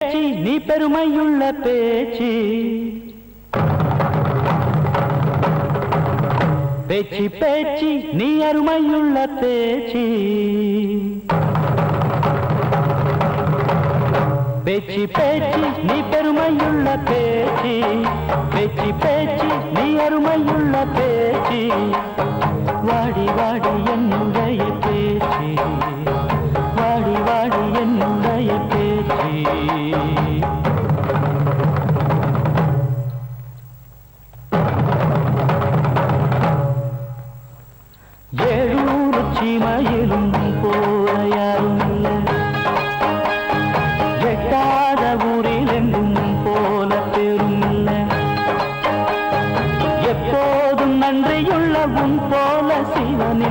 பேச்சு நீ பெருமையுள்ள பேச்சு. பேச்சு பேச்சு நீ அருமையுள்ள பேச்சு. பேச்சு பேச்சு நீ பெருமையுள்ள பேச்சு. பேச்சு பேச்சு நீ அருமையுள்ள பேச்சு. வாடி வாடி என்னுடைய ஏழூர் சிமையிலும் போல யாரும் இல்லை. எட்டாத ஊரில் எங்கும் போல பெரும் இல்லை. எப்போதும் நன்றியுள்ள உன் போல சிவன்